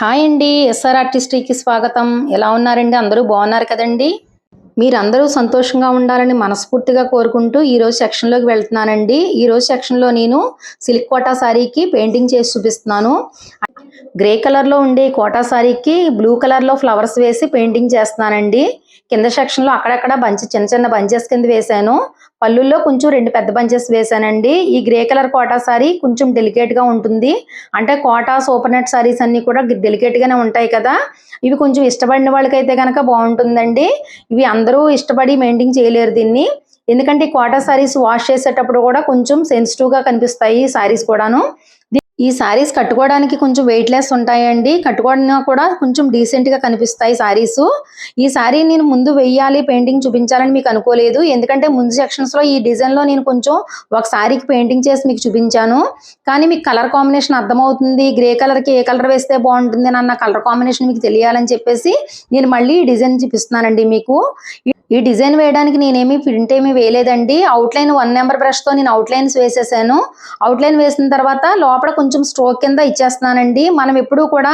Hi అండి SR ఆర్టిస్ట్రీకి స్వాగతం. ఎలా ఉన్నారండి? అందరూ బాగున్నారు కదండి? మీరందరూ సంతోషంగా ఉండాలని మనస్ఫూర్తిగా కోరుకుంటూ ఈరోజు సెక్షన్లోకి వెళ్తున్నానండి. ఈ రోజు సెక్షన్లో నేను సిల్క్ కోటా శారీకి పెయింటింగ్ చేసి చూపిస్తున్నాను. గ్రే కలర్లో ఉండే కోటా శారీకి బ్లూ కలర్లో ఫ్లవర్స్ వేసి పెయింటింగ్ చేస్తున్నానండి. కింద సెక్షన్లో అక్కడక్కడ బంచ్ చిన్న చిన్న బంచెస్ కింద వేశాను. పళ్ళుల్లో కొంచెం రెండు పెద్ద బంచెస్ వేశానండి. ఈ గ్రే కలర్ కోటా సారీ కొంచెం డెలికేట్గా ఉంటుంది. అంటే కోటా సూపర్ నెట్ సారీస్ అన్ని కూడా డెలికేట్ గానే ఉంటాయి కదా. ఇవి కొంచెం ఇష్టపడిన వాళ్ళకైతే కనుక బాగుంటుందండి. ఇవి అందరూ ఇష్టపడి మెయింటైన్ చేయలేరు దీన్ని. ఎందుకంటే ఈ కోటా సారీస్ వాష్ చేసేటప్పుడు కూడా కొంచెం సెన్సిటివ్గా కనిపిస్తాయి ఈ సారీస్ కూడాను. ఈ సారీస్ కట్టుకోవడానికి కొంచెం వెయిట్ లెస్ ఉంటాయండి. కట్టుకోవడానికి కూడా కొంచెం డీసెంట్గా కనిపిస్తాయి సారీస్ ఈ సారీ నేను ముందు వెయ్యాలి పెయింటింగ్ చూపించాలని మీకు అనుకోలేదు. ఎందుకంటే ముందు సెక్షన్స్లో ఈ డిజైన్లో నేను కొంచెం ఒక సారీకి పెయింటింగ్ చేసి మీకు చూపించాను. కానీ మీకు కలర్ కాంబినేషన్ అర్థమవుతుంది. గ్రే కలర్కి ఏ కలర్ వేస్తే బాగుంటుంది అన్న కలర్ కాంబినేషన్ మీకు తెలియాలని చెప్పేసి నేను మళ్ళీ ఈ డిజైన్ చూపిస్తున్నానండి మీకు. ఈ డిజైన్ వేయడానికి నేనేమి ప్రింట్ ఏమి వేయలేదండి. అవుట్లైన్ వన్ నెంబర్ బ్రష్తో నేను అవుట్లైన్స్ వేసేసాను. అవుట్లైన్ వేసిన తర్వాత లోపల కొంచెం స్ట్రోక్ కింద ఇచ్చేస్తున్నానండి. మనం ఎప్పుడు కూడా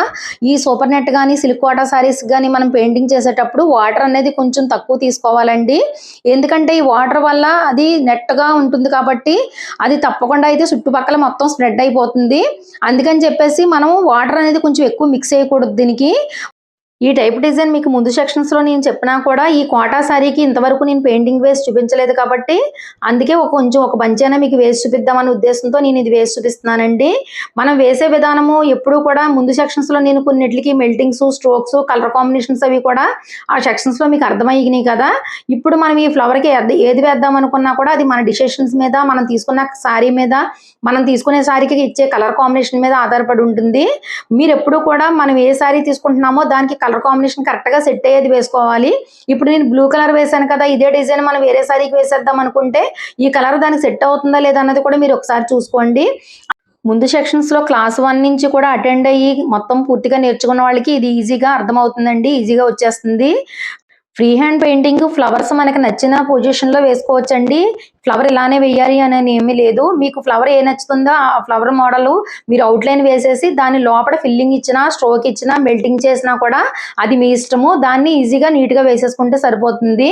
ఈ సూపర్ నెట్ కానీ సిల్క్ వాటర్ సారీస్ కానీ మనం పెయింటింగ్ చేసేటప్పుడు వాటర్ అనేది కొంచెం తక్కువ తీసుకోవాలండి. ఎందుకంటే ఈ వాటర్ వల్ల అది నెట్గా ఉంటుంది కాబట్టి అది తప్పకుండా అయితే చుట్టుపక్కల మొత్తం స్ప్రెడ్ అయిపోతుంది. అందుకని చెప్పేసి మనం వాటర్ అనేది కొంచెం ఎక్కువ మిక్స్ చేయకూడదు దీనికి. ఈ టైప్ డిజైన్ మీకు ముందు సెక్షన్స్లో నేను చెప్పినా కూడా ఈ కోటా శారీకి ఇంతవరకు నేను పెయింటింగ్ వేసి చూపించలేదు కాబట్టి అందుకే ఒక కొంచెం ఒక బంచైనా మీకు వేసి చూపిద్దామనే ఉద్దేశంతో నేను ఇది వేసి చూపిస్తున్నానండి. మనం వేసే విధానము ఎప్పుడు కూడా ముందు సెక్షన్స్లో నేను కొన్నిటికి మెల్టింగ్స్ స్ట్రోక్స్ కలర్ కాంబినేషన్స్ అవి కూడా ఆ సెక్షన్స్లో మీకు అర్థమయ్యినాయి కదా. ఇప్పుడు మనం ఈ ఫ్లవర్కి ఏది- వేద్దాం అనుకున్నా కూడా అది మన డిసిషన్స్ మీద మనం తీసుకున్న శారీ మీద మనం తీసుకునే శారీకి ఇచ్చే కలర్ కాంబినేషన్ మీద ఆధారపడి ఉంటుంది. మీరు ఎప్పుడు కూడా మనం ఏ శారీ తీసుకుంటున్నామో దానికి కలర్ కాంబినేషన్ కరెక్ట్గా సెట్ అయ్యేది వేసుకోవాలి. ఇప్పుడు నేను బ్లూ కలర్ వేసాను కదా ఇదే డిజైన్ మనం వేరే సారీకి వేసేద్దాం అనుకుంటే ఈ కలర్ దానికి సెట్ అవుతుందా లేదా అన్నది కూడా మీరు ఒకసారి చూసుకోండి. ముందు సెక్షన్స్లో క్లాస్ వన్ నుంచి కూడా అటెండ్ అయ్యి మొత్తం పూర్తిగా నేర్చుకున్న వాళ్ళకి ఇది ఈజీగా అర్థమవుతుందండి ఈజీగా వచ్చేస్తుంది. ఫ్రీ హ్యాండ్ పెయింటింగ్ ఫ్లవర్స్ మనకి నచ్చిన పొజిషన్లో వేసుకోవచ్చండి. ఫ్లవర్ ఇలానే వేయాలి అని ఏమీ లేదు. మీకు ఫ్లవర్ ఏ నచ్చుతుందో ఆ ఫ్లవర్ మోడల్ మీరు అవుట్లైన్ వేసేసి దాని లోపల ఫిల్లింగ్ ఇచ్చినా స్ట్రోక్ ఇచ్చినా మెల్టింగ్ చేసినా కూడా అది మీ ఇష్టము. దాన్ని ఈజీగా నీట్గా వేసేసుకుంటే సరిపోతుంది.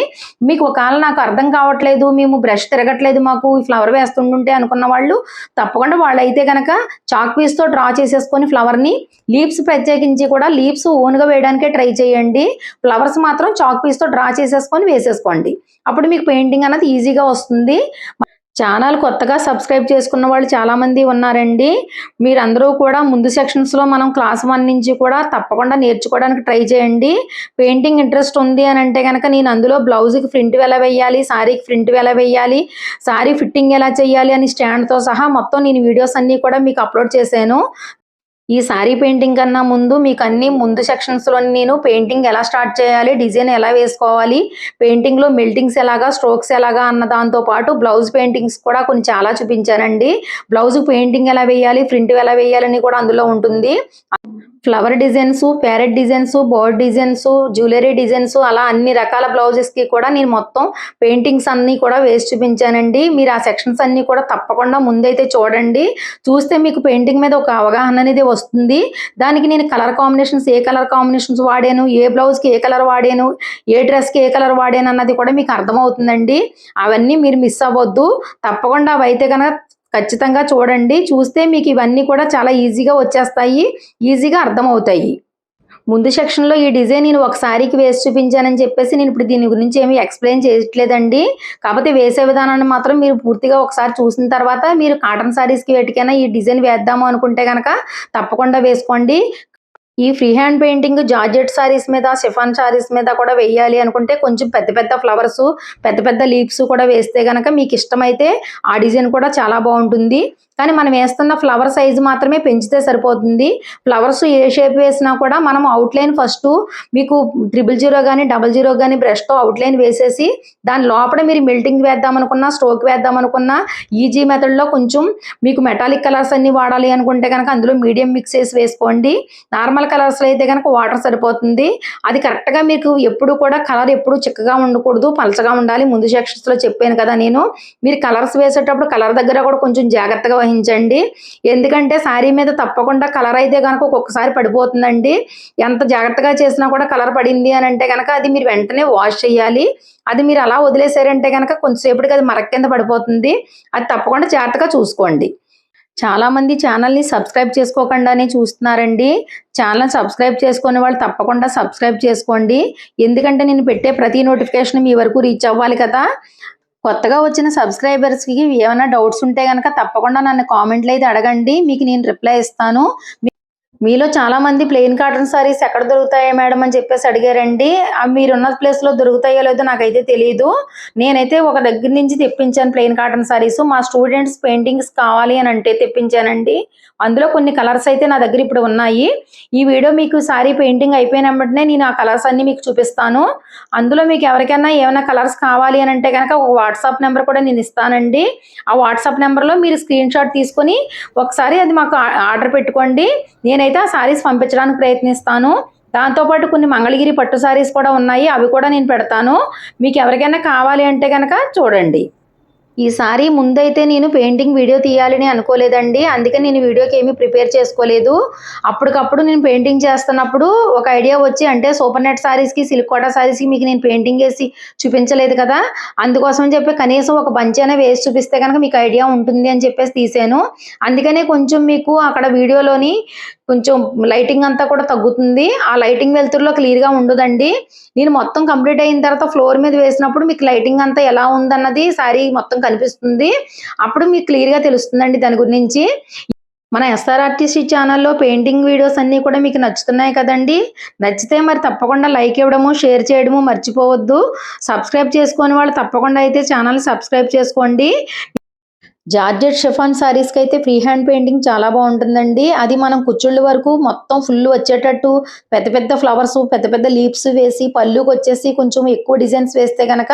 మీకు ఒకవేళ నాకు అర్థం కావట్లేదు మేము బ్రష్ తిరగట్లేదు మాకు ఈ ఫ్లవర్ వేస్తుంటుంటే అనుకున్న వాళ్ళు తప్పకుండా వాళ్ళు అయితే కనుక చాక్ పీస్తో డ్రా చేసేసుకొని ఫ్లవర్ని లీవ్స్ ప్రత్యేకించి కూడా లీవ్స్ ఓన్గా వేయడానికే ట్రై చేయండి. ఫ్లవర్స్ మాత్రం చాక్ పీస్తో డ్రా చేసేసుకొని వేసేసుకోండి. అప్పుడు మీకు పెయింటింగ్ అనేది ఈజీగా వస్తుంది. ఛానల్ కొత్తగా సబ్స్క్రైబ్ చేసుకున్న వాళ్ళు చాలా మంది ఉన్నారండి. మీరందరూ కూడా ముందు సెక్షన్స్లో మనం క్లాస్ వన్ నుంచి కూడా తప్పకుండా నేర్చుకోవడానికి ట్రై చేయండి. పెయింటింగ్ ఇంట్రెస్ట్ ఉంది అని అంటే కనుక నేను అందులో బ్లౌజ్కి ప్రింట్ ఎలా వేయాలి సారీకి ప్రింట్ ఎలా వేయాలి సారీ ఫిట్టింగ్ ఎలా చేయాలి అని స్టాండ్తో సహా మొత్తం నేను వీడియోస్ అన్ని కూడా మీకు అప్లోడ్ చేశాను. ఈ సారీ పెయింటింగ్ కన్నా ముందు మీకు అన్ని ముందు సెక్షన్స్లో నేను పెయింటింగ్ ఎలా స్టార్ట్ చేయాలి డిజైన్ ఎలా వేసుకోవాలి పెయింటింగ్లో మెల్టింగ్స్ ఎలాగా స్ట్రోక్స్ ఎలాగా అన్న దాంతో పాటు బ్లౌజ్ పెయింటింగ్స్ కూడా కొన్ని చాలా చూపించానండి. బ్లౌజ్ పెయింటింగ్ ఎలా వేయాలి ప్రింట్ ఎలా వేయాలని కూడా అందులో ఉంటుంది. Flower designs parrot designs board designs jewellery designs అలా అన్ని రకాల బ్లౌజెస్కి కూడా నేను మొత్తం పెయింటింగ్స్ అన్నీ కూడా వేసి చూపించానండి. మీరు ఆ సెక్షన్స్ అన్నీ కూడా తప్పకుండా ముందైతే చూడండి. చూస్తే మీకు పెయింటింగ్ మీద ఒక అవగాహన అనేది వస్తుంది. దానికి నేను కలర్ కాంబినేషన్స్ ఏ కలర్ కాంబినేషన్స్ వాడాను ఏ బ్లౌజ్కి ఏ కలర్ వాడాను ఏ డ్రెస్కి ఏ కలర్ వాడాను అన్నది కూడా మీకు అర్థమవుతుందండి. అవన్నీ మీరు మిస్ అవ్వద్దు. తప్పకుండా అవైతే కనుక ఖచ్చితంగా చూడండి. చూస్తే మీకు ఇవన్నీ కూడా చాలా ఈజీగా వచ్చేస్తాయి. ఈజీగా అర్థమవుతాయి. ముందు సెక్షన్లో ఈ డిజైన్ నేను ఒక సారీకి వేసి చూపించానని చెప్పేసి నేను ఇప్పుడు దీని గురించి ఏమీ ఎక్స్ప్లెయిన్ చేయట్లేదండి. కాకపోతే వేసే విధానాన్ని మాత్రం మీరు పూర్తిగా ఒకసారి చూసిన తర్వాత మీరు కాటన్ శారీస్కి వేటికైనా ఈ డిజైన్ వేద్దాము అనుకుంటే కనుక తప్పకుండా వేసుకోండి. ఈ free hand painting georgette saris మీద షిఫాన్ సారీస్ మీద కూడా వేయాలి అనుకుంటే కొంచెం పెద్ద పెద్ద ఫ్లవర్స్ పెద్ద పెద్ద లీవ్స్ కూడా వేస్తే కనుక మీకు ఇష్టమైతే ఆ డిజైన్ కూడా చాలా బాగుంటుంది. కానీ మనం వేస్తున్న ఫ్లవర్ సైజ్ మాత్రమే పెంచితే సరిపోతుంది. ఫ్లవర్స్ ఏ షేప్ వేసినా కూడా మనం అవుట్లైన్ ఫస్ట్ మీకు ట్రిపుల్ జీరో కానీ డబల్ జీరో కానీ బ్రష్తో అవుట్లైన్ వేసేసి దాని లోపల మీరు మెల్టింగ్ వేద్దాం అనుకున్నా స్ట్రోక్ వేద్దాం అనుకున్నా ఈజీ మెథడ్లో కొంచెం మీకు మెటాలిక్ కలర్స్ అన్ని వాడాలి అనుకుంటే కనుక అందులో మీడియం మిక్స్ వేసి వేసుకోండి. నార్మల్ నార్మల్ కలర్స్లో అయితే కనుక వాటర్ సరిపోతుంది. అది కరెక్ట్గా మీకు ఎప్పుడు కూడా కలర్ ఎప్పుడు చిక్కగా ఉండకూడదు పలచగా ఉండాలి. ముందు సెక్షన్స్లో చెప్పాను కదా నేను. మీరు కలర్స్ వేసేటప్పుడు కలర్ దగ్గర కూడా కొంచెం జాగ్రత్తగా వహించండి. ఎందుకంటే శారీ మీద తప్పకుండా కలర్ అయితే కనుక ఒక్కొక్కసారి పడిపోతుందండి. ఎంత జాగ్రత్తగా చేసినా కూడా కలర్ పడింది అని అంటే కనుక అది మీరు వెంటనే వాష్ చేయాలి. అది మీరు అలా వదిలేసారంటే కనుక కొంచెంసేపటికి అది మరక కింద పడిపోతుంది. అది తప్పకుండా జాగ్రత్తగా చూసుకోండి. చాలా మంది ఛానల్ని సబ్స్క్రైబ్ చేసుకోకుండానే చూస్తున్నారండి. ఛానల్ సబ్స్క్రైబ్ చేసుకునే వాళ్ళు తప్పకుండా సబ్స్క్రైబ్ చేసుకోండి. ఎందుకంటే నేను పెట్టే ప్రతి నోటిఫికేషన్ మీ వరకు రీచ్ అవ్వాలి కదా. కొత్తగా వచ్చిన సబ్స్క్రైబర్స్కి ఏమైనా డౌట్స్ ఉంటే కనుక తప్పకుండా నన్ను కామెంట్లు అయితే అడగండి. మీకు నేను రిప్లై ఇస్తాను. మీలో చాలా మంది ప్లెయిన్ కాటన్ సారీస్ ఎక్కడ దొరుకుతాయో మేడం అని చెప్పేసి అడిగారండి. అవి మీరున్న ప్లేస్లో దొరుకుతాయో లేదో నాకైతే తెలియదు నేనైతే ఒక దగ్గర నుంచి తెప్పించాను ప్లెయిన్ కాటన్ సారీస్ మా స్టూడెంట్స్ పెయింటింగ్స్ కావాలి అని అంటే తెప్పించానండి. అందులో కొన్ని కలర్స్ అయితే నా దగ్గర ఇప్పుడు ఉన్నాయి. ఈ వీడియో మీకు సారీ పెయింటింగ్ అయిపోయిన వెంటనే నేను ఆ కలర్స్ అన్ని మీకు చూపిస్తాను. అందులో మీకు ఎవరికైనా ఏమైనా కలర్స్ కావాలి అని అంటే కనుక ఒక వాట్సాప్ నెంబర్ కూడా నేను ఇస్తానండి. ఆ వాట్సాప్ నెంబర్లో మీరు స్క్రీన్ షాట్ తీసుకొని ఒకసారి అది మాకు ఆర్డర్ పెట్టుకోండి. నేనైతే ఆ సారీస్ పంపించడానికి ప్రయత్నిస్తాను. దాంతోపాటు కొన్ని మంగళగిరి పట్టు శారీస్ కూడా ఉన్నాయి. అవి కూడా నేను పెడతాను. మీకు ఎవరికైనా కావాలి అంటే కనుక చూడండి. ఈసారి ముందైతే నేను పెయింటింగ్ వీడియో తీయాలని అనుకోలేదండి. అందుకే నేను వీడియోకి ఏమీ ప్రిపేర్ చేసుకోలేదు. అప్పటికప్పుడు నేను పెయింటింగ్ చేస్తున్నప్పుడు ఒక ఐడియా వచ్చి అంటే సూపర్ నెట్ శారీస్కి సిల్క్ కోటా శారీస్కి మీకు నేను పెయింటింగ్ వేసి చూపించలేదు కదా. అందుకోసం చెప్పి కనీసం ఒక బంచ్ అయినా వేసి చూపిస్తే కనుక మీకు ఐడియా ఉంటుంది అని చెప్పేసి తీసాను. అందుకనే కొంచెం మీకు అక్కడ వీడియోలోని కొంచెం లైటింగ్ అంతా కూడా తగ్గుతుంది. ఆ లైటింగ్ వెలుతురులో క్లియర్గా ఉండదండి. నేను మొత్తం కంప్లీట్ అయిన తర్వాత ఫ్లోర్ మీద వేసినప్పుడు మీకు లైటింగ్ అంతా ఎలా ఉందన్నది సారీ మొత్తం కనిపిస్తుంది. అప్పుడు మీకు క్లియర్గా తెలుస్తుందండి దాని గురించి. మన ఎస్ఆర్ఆర్టీసీ ఛానల్లో పెయింటింగ్ వీడియోస్ అన్నీ కూడా మీకు నచ్చుతున్నాయి కదండి. నచ్చితే మరి తప్పకుండా లైక్ ఇవ్వడము షేర్ చేయడము మర్చిపోవద్దు. సబ్స్క్రైబ్ చేసుకొని వాళ్ళు తప్పకుండా అయితే ఛానల్ సబ్స్క్రైబ్ చేసుకోండి. జార్జెట్ షిఫాన్ సారీస్కి అయితే ఫ్రీ హ్యాండ్ పెయింటింగ్ చాలా బాగుంటుందండి. అది మనం కుచ్చుళ్ళ వరకు మొత్తం ఫుల్ వచ్చేటట్టు పెద్ద పెద్ద ఫ్లవర్స్ పెద్ద పెద్ద లీవ్స్ వేసి పళ్ళుకి వచ్చేసి కొంచెం ఎక్కువ డిజైన్స్ వేస్తే కనుక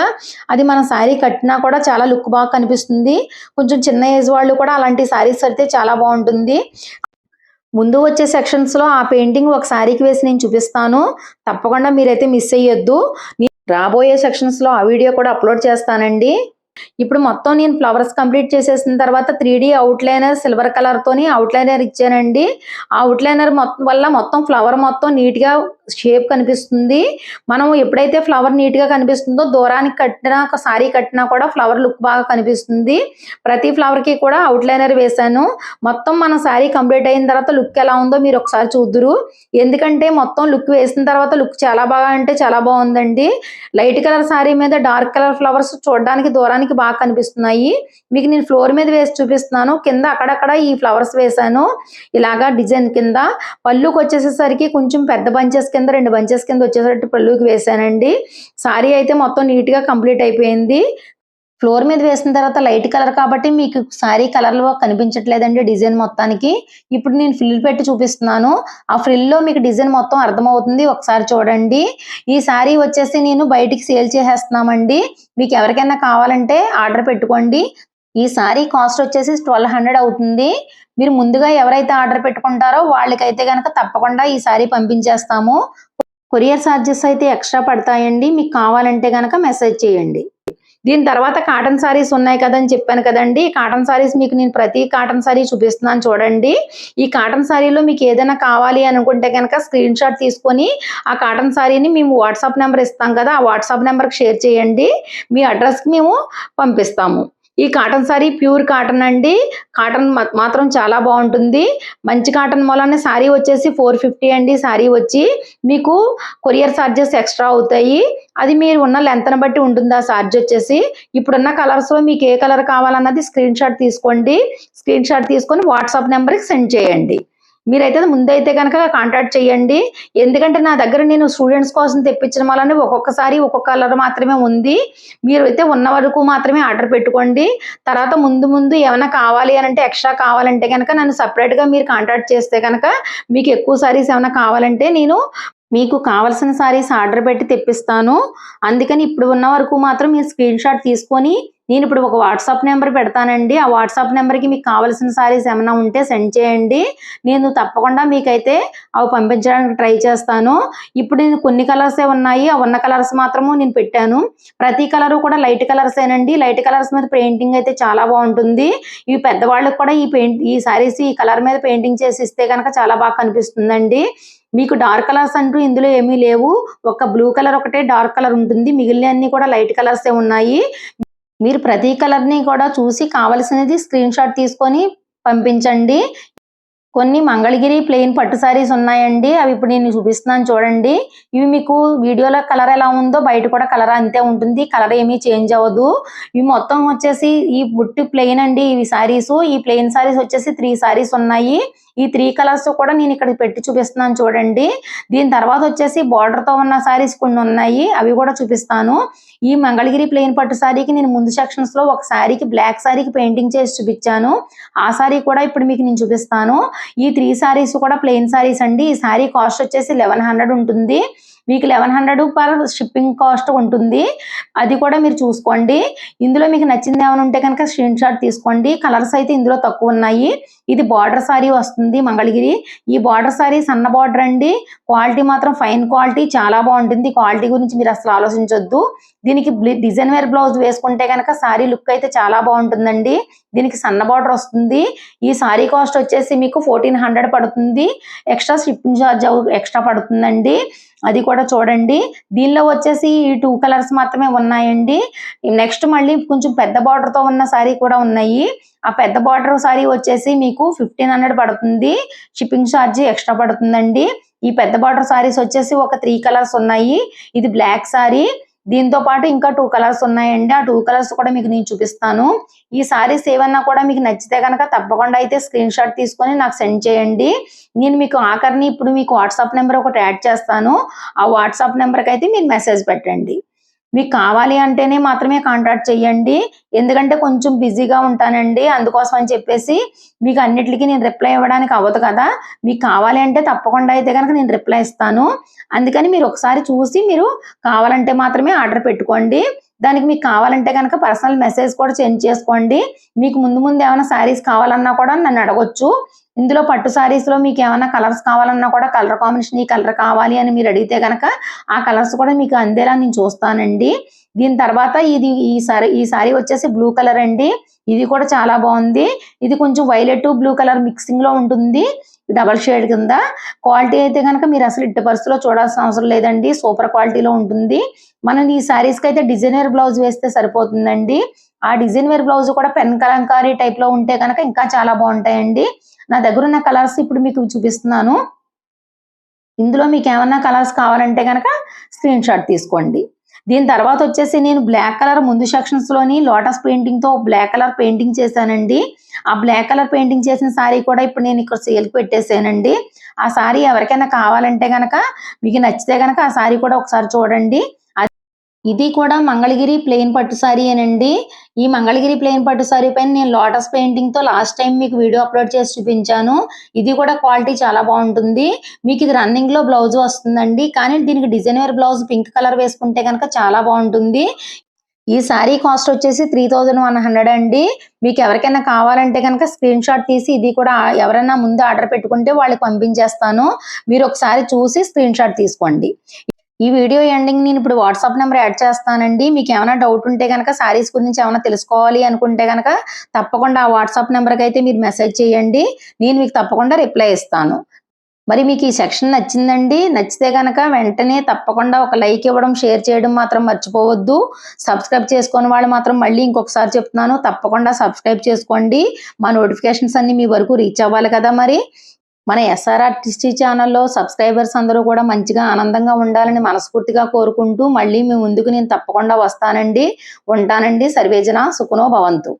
అది మన శారీ కట్టినా కూడా చాలా లుక్ బాగా కనిపిస్తుంది. కొంచెం చిన్న ఏజ్ వాళ్ళు కూడా అలాంటి శారీస్ అయితే చాలా బాగుంటుంది. ముందు వచ్చే సెక్షన్స్లో ఆ పెయింటింగ్ ఒక శారీకి వేసి నేను చూపిస్తాను. తప్పకుండా మీరైతే మిస్ అయ్యొద్దు. రాబోయే సెక్షన్స్లో ఆ వీడియో కూడా అప్లోడ్ చేస్తానండి. ఇప్పుడు మొత్తం నేను ఫ్లవర్స్ కంప్లీట్ చేసేసిన తర్వాత three D outliner silver colour తోని అవుట్లైనర్ ఇచ్చానండి. ఆ అవుట్లైనర్ మొత్తం వల్ల మొత్తం ఫ్లవర్ మొత్తం నీట్గా షేప్ కనిపిస్తుంది. మనం ఎప్పుడైతే ఫ్లవర్ నీట్గా కనిపిస్తుందో దూరానికి కట్టినా ఒక సారీ కట్టినా కూడా ఫ్లవర్ లుక్ బాగా కనిపిస్తుంది. ప్రతి ఫ్లవర్కి కూడా అవుట్లైనర్ వేశాను. మొత్తం మన శారీ కంప్లీట్ అయిన తర్వాత లుక్ ఎలా ఉందో మీరు ఒకసారి చూద్దురు. ఎందుకంటే మొత్తం లుక్ వేసిన తర్వాత లుక్ చాలా బాగా అంటే చాలా బాగుందండి. లైట్ కలర్ సారీ మీద డార్క్ కలర్ ఫ్లవర్స్ చూడడానికి దూరానికి బాగా కనిపిస్తున్నాయి. మీకు నేను ఫ్లోర్ మీద వేసి చూపిస్తున్నాను. కింద అక్కడక్కడ ఈ ఫ్లవర్స్ వేసాను ఇలాగా డిజైన్ కింద పళ్ళుకి వచ్చేసేసరికి కొంచెం పెద్ద బంచెస్ కింద రెండు బంచెస్ కింద వచ్చేసరికి పళ్ళుకి వేసానండి సారీ అయితే మొత్తం నీట్గా కంప్లీట్ అయిపోయింది. ఫ్లోర్ మీద వేసిన తర్వాత లైట్ కలర్ కాబట్టి మీకు సారీ కలర్లో కనిపించట్లేదండి డిజైన్ మొత్తానికి. ఇప్పుడు నేను ఫ్రిల్ పెట్టి చూపిస్తున్నాను. ఆ ఫ్రిల్లో మీకు డిజైన్ మొత్తం అర్థమవుతుంది. ఒకసారి చూడండి. ఈ సారీ వచ్చేసి నేను బయటికి సేల్ చేసేస్తున్నామండి. మీకు ఎవరికైనా కావాలంటే ఆర్డర్ పెట్టుకోండి. ఈ సారీ కాస్ట్ వచ్చేసి ట్వెల్వ్ హండ్రెడ్ అవుతుంది. మీరు ముందుగా ఎవరైతే ఆర్డర్ పెట్టుకుంటారో వాళ్ళకైతే కనుక తప్పకుండా ఈ సారీ పంపించేస్తాము. కొరియర్ ఛార్జెస్ అయితే ఎక్స్ట్రా పడతాయండి. మీకు కావాలంటే కనుక మెసేజ్ చేయండి. దీని తర్వాత కాటన్ సారీస్ ఉన్నాయి కదని చెప్పాను కదండి. కాటన్ సారీస్ మీకు నేను ప్రతి కాటన్ సారీ చూపిస్తున్నాను చూడండి. ఈ కాటన్ సారీలో మీకు ఏదైనా కావాలి అనుకుంటే కనుక స్క్రీన్ షాట్ తీసుకొని ఆ కాటన్ సారీని మేము వాట్సాప్ నెంబర్ ఇస్తాం కదా ఆ వాట్సాప్ నెంబర్కి షేర్ చేయండి. మీ అడ్రస్కి మేము పంపిస్తాము. ఈ కాటన్ సారీ ప్యూర్ కాటన్ అండి. కాటన్ మాత్రం చాలా బాగుంటుంది. మంచి కాటన్ మూలానే శారీ వచ్చేసి ఫోర్ ఫిఫ్టీ అండి శారీ వచ్చి. మీకు కొరియర్ ఛార్జెస్ ఎక్స్ట్రా అవుతాయి. అది మీరు ఉన్న లెంత్ని బట్టి ఉంటుంది ఆ ఛార్జ్ వచ్చేసి. ఇప్పుడున్న కలర్స్లో మీకు ఏ కలర్ కావాలన్నది స్క్రీన్ షాట్ తీసుకోండి. స్క్రీన్ షాట్ తీసుకొని వాట్సాప్ నెంబర్కి సెండ్ చేయండి. మీరైతే ముందైతే కనుక కాంటాక్ట్ చేయండి. ఎందుకంటే నా దగ్గర నేను స్టూడెంట్స్ కోసం తెప్పించడం వల్లనే ఒక్కొక్కసారి ఒక్కొక్క కలర్ మాత్రమే ఉంది. మీరు అయితే ఉన్న వరకు మాత్రమే ఆర్డర్ పెట్టుకోండి. తర్వాత ముందు ముందు ఏమైనా కావాలి అని అంటే ఎక్స్ట్రా కావాలంటే కనుక నన్ను సపరేట్గా మీరు కాంటాక్ట్ చేస్తే కనుక మీకు ఎక్కువ సారీస్ ఏమైనా కావాలంటే నేను మీకు కావాల్సిన సారీస్ ఆర్డర్ పెట్టి తెప్పిస్తాను. అందుకని ఇప్పుడు ఉన్న వరకు మాత్రం మీరు స్క్రీన్ షాట్ తీసుకొని నేను ఇప్పుడు ఒక వాట్సాప్ నెంబర్ పెడతానండి. ఆ వాట్సాప్ నెంబర్కి మీకు కావాల్సిన సారీస్ ఏమైనా ఉంటే సెండ్ చేయండి. నేను తప్పకుండా మీకైతే అవి పంపించడానికి ట్రై చేస్తాను. ఇప్పుడు నేను కొన్ని కలర్సే ఉన్నాయి. ఆ ఉన్న కలర్స్ మాత్రము నేను పెట్టాను. ప్రతి కలర్ కూడా లైట్ కలర్స్ ఏనండి లైట్ కలర్స్ మీద పెయింటింగ్ అయితే చాలా బాగుంటుంది. ఇవి పెద్దవాళ్ళకి కూడా ఈ పెయింట్ ఈ సారీస్ ఈ కలర్ మీద పెయింటింగ్ చేసి ఇస్తే కనుక చాలా బాగా కనిపిస్తుందండి. మీకు డార్క్ కలర్స్ అంటూ ఇందులో ఏమీ లేవు. ఒక బ్లూ కలర్ ఒకటే డార్క్ కలర్ ఉంటుంది. మిగిలిన అన్ని కూడా లైట్ కలర్స్ ఉన్నాయి. మీరు ప్రతి కలర్ని కూడా చూసి కావలసినది స్క్రీన్ షాట్ తీసుకొని పంపించండి. కొన్ని మంగళగిరి ప్లెయిన్ పట్టు సారీస్ ఉన్నాయండి. అవి ఇప్పుడు నేను చూపిస్తున్నాను చూడండి. ఇవి మీకు వీడియోలో కలర్ ఎలా ఉందో బయట కూడా కలర్ అంతే ఉంటుంది. కలర్ ఏమీ చేంజ్ అవ్వదు. ఇవి మొత్తం వచ్చేసి ఈ బుట్టి ప్లెయిన్ అండి. ఇవి సారీస్ ఈ ప్లెయిన్ సారీస్ వచ్చేసి త్రీ సారీస్ ఉన్నాయి. ఈ త్రీ కలర్స్ కూడా నేను ఇక్కడ పెట్టి చూపిస్తున్నాను చూడండి. దీని తర్వాత వచ్చేసి border తో ఉన్న సారీస్ కొన్ని ఉన్నాయి. అవి కూడా చూపిస్తాను. ఈ మంగళగిరి ప్లెయిన్ పట్టు సారీకి నేను ముందు సెక్షన్స్లో ఒక సారీకి బ్లాక్ సారీకి పెయింటింగ్ చేసి చూపించాను. ఆ సారీ కూడా ఇప్పుడు మీకు నేను చూపిస్తాను. ఈ త్రీ సారీస్ కూడా ప్లెయిన్ సారీస్ అండి. ఈ సారీ కాస్ట్ వచ్చేసి లెవెన్ హండ్రెడ్ ఉంటుంది. మీకు eleven hundred per shipping cost ఉంటుంది. అది కూడా మీరు చూసుకోండి. ఇందులో మీకు నచ్చింది ఏమైనా ఉంటే కనుక స్క్రీన్ షాట్ తీసుకోండి. కలర్స్ అయితే ఇందులో తక్కువ ఉన్నాయి. ఇది బార్డర్ సారీ వస్తుంది మంగళగిరి. ఈ బార్డర్ సారీ సన్న బార్డర్ అండి. క్వాలిటీ మాత్రం ఫైన్ క్వాలిటీ చాలా బాగుంటుంది. క్వాలిటీ గురించి మీరు అసలు ఆలోచించొద్దు. దీనికి డిజైన్ వేర్ బ్లౌజ్ వేసుకుంటే కనుక సారీ లుక్ అయితే చాలా బాగుంటుందండి. దీనికి సన్న బార్డర్ వస్తుంది. ఈ సారీ కాస్ట్ వచ్చేసి మీకు ఫోర్టీన్ హండ్రెడ్ పడుతుంది. ఎక్స్ట్రా షిప్పింగ్ ఛార్జ్ ఎక్స్ట్రా పడుతుందండి. అది కూడా చూడండి. దీనిలో వచ్చేసి ఈ టూ కలర్స్ మాత్రమే ఉన్నాయండి. నెక్స్ట్ మళ్ళీ కొంచెం పెద్ద బార్డర్తో తో ఉన్న సారీ కూడా ఉన్నాయి. ఆ పెద్ద బార్డర్ సారీ వచ్చేసి మీకు ఫిఫ్టీన్ హండ్రెడ్ పడుతుంది. షిప్పింగ్ ఛార్జ్ ఎక్స్ట్రా పడుతుందండి. ఈ పెద్ద బార్డర్ సారీస్ వచ్చేసి ఒక త్రీ కలర్స్ ఉన్నాయి. ఇది బ్లాక్ సారీ దీంతో పాటు ఇంకా టూ కలర్స్ ఉన్నాయండి. ఆ టూ కలర్స్ కూడా మీకు నేను చూపిస్తాను. ఈ సారీస్ ఏమన్నా కూడా మీకు నచ్చితే కనుక తప్పకుండా అయితే స్క్రీన్ షాట్ తీసుకొని నాకు సెండ్ చేయండి. నేను మీకు ఆఖరిని ఇప్పుడు మీకు వాట్సాప్ నెంబర్ ఒకటి యాడ్ చేస్తాను. ఆ వాట్సాప్ నెంబర్కి అయితే మీరు మెసేజ్ పెట్టండి. మీకు కావాలి అంటేనే మాత్రమే కాంటాక్ట్ చేయండి ఎందుకంటే కొంచెం బిజీగా ఉంటానండి. అందుకోసం అని చెప్పేసి మీకు అన్నిటికీ నేను రిప్లై ఇవ్వడానికి అవ్వదు కదా. మీకు కావాలి అంటే తప్పకుండా అయితే కనుక నేను రిప్లై ఇస్తాను. అందుకని మీరు ఒకసారి చూసి మీరు కావాలంటే మాత్రమే ఆర్డర్ పెట్టుకోండి. దానికి మీకు కావాలంటే కనుక పర్సనల్ మెసేజ్ కూడా సెండ్ చేసుకోండి. మీకు ముందు ముందు ఏమైనా శారీస్ కావాలన్నా కూడా నన్ను అడగొచ్చు. ఇందులో పట్టు సారీస్లో మీకు ఏమైనా కలర్స్ కావాలన్నా కూడా కలర్ కాంబినేషన్ ఈ కలర్ కావాలి అని మీరు అడిగితే కనుక ఆ కలర్స్ కూడా మీకు అందేలా నేను చూస్తానండి. దీని తర్వాత ఇది ఈ సారీ ఈ సారీ వచ్చేసి బ్లూ కలర్ అండి. ఇది కూడా చాలా బాగుంది. ఇది కొంచెం వైలెట్ బ్లూ కలర్ మిక్సింగ్లో ఉంటుంది. డబల్ షేడ్ కింద. క్వాలిటీ అయితే కనుక మీరు అసలు ఇట్టి పరిస్థితిలో చూడాల్సిన అవసరం లేదండి. సూపర్ క్వాలిటీలో ఉంటుంది. మనం ఈ శారీస్కి అయితే డిజైనర్ బ్లౌజ్ వేస్తే సరిపోతుందండి. ఆ డిజైన్ వేర్ బ్లౌజ్ కూడా పెన్ కలంకారీ టైప్లో ఉంటే కనుక ఇంకా చాలా బాగుంటాయండి. నా దగ్గర ఉన్న కలర్స్ ఇప్పుడు మీకు చూపిస్తున్నాను. ఇందులో మీకు ఏమన్నా కలర్స్ కావాలంటే కనుక స్క్రీన్ షాట్ తీసుకోండి. దీని తర్వాత వచ్చేసి నేను బ్లాక్ కలర్ ముందు సెక్షన్స్లోని లోటస్ పెయింటింగ్తో బ్లాక్ కలర్ పెయింటింగ్ చేశానండి. ఆ బ్లాక్ కలర్ పెయింటింగ్ చేసిన శారీ కూడా ఇప్పుడు నేను ఇక్కడ సేల్ పెట్టేసానండి ఆ శారీ ఎవరికైనా కావాలంటే కనుక మీకు నచ్చితే కనుక ఆ శారీ కూడా ఒకసారి చూడండి. ఇది కూడా మంగళగిరి ప్లెయిన్ పట్టు సారీ అనండి ఈ మంగళగిరి ప్లెయిన్ పట్టు సారీ పైన నేను లోటస్ పెయింటింగ్తో లాస్ట్ టైం మీకు వీడియో అప్లోడ్ చేసి చూపించాను. ఇది కూడా క్వాలిటీ చాలా బాగుంటుంది. మీకు ఇది రన్నింగ్లో బ్లౌజ్ వస్తుందండి. కానీ దీనికి design wear blouse pink colour వేసుకుంటే కనుక చాలా బాగుంటుంది. ఈ సారీ కాస్ట్ వచ్చేసి త్రీ థౌజండ్ వన్ హండ్రెడ్ అండి. మీకు ఎవరికైనా కావాలంటే కనుక స్క్రీన్ షాట్ తీసి ఇది కూడా ఎవరైనా ముందు ఆర్డర్ పెట్టుకుంటే వాళ్ళకి పంపించేస్తాను. మీరు ఒకసారి చూసి స్క్రీన్ షాట్ తీసుకోండి. ఈ వీడియో ఎండింగ్ నేను ఇప్పుడు వాట్సాప్ నెంబర్ యాడ్ చేస్తానండి. మీకు ఏమైనా డౌట్ ఉంటే కనుక శారీస్ గురించి ఏమైనా తెలుసుకోవాలి అనుకుంటే కనుక తప్పకుండా ఆ వాట్సాప్ నెంబర్కి అయితే మీరు మెసేజ్ చేయండి. నేను మీకు తప్పకుండా రిప్లై ఇస్తాను. మరి మీకు ఈ సెక్షన్ నచ్చిందండి నచ్చితే కనుక వెంటనే తప్పకుండా ఒక లైక్ ఇవ్వడం షేర్ చేయడం మాత్రం మర్చిపోవద్దు. సబ్స్క్రైబ్ చేసుకుని వాళ్ళు మాత్రం మళ్ళీ ఇంకొకసారి చెప్తున్నాను తప్పకుండా సబ్స్క్రైబ్ చేసుకోండి. మా నోటిఫికేషన్స్ అన్ని మీ వరకు రీచ్ అవ్వాలి కదా మరి. మన ఎస్ఆర్ఆర్టీసీ ఛానల్లో సబ్స్క్రైబర్స్ అందరూ కూడా మంచిగా ఆనందంగా ఉండాలని మనస్ఫూర్తిగా కోరుకుంటూ మళ్ళీ మీ ముందుకు నేను తప్పకుండా వస్తానండి. ఉంటానండి. సర్వేజన సుఖనో భవంతు.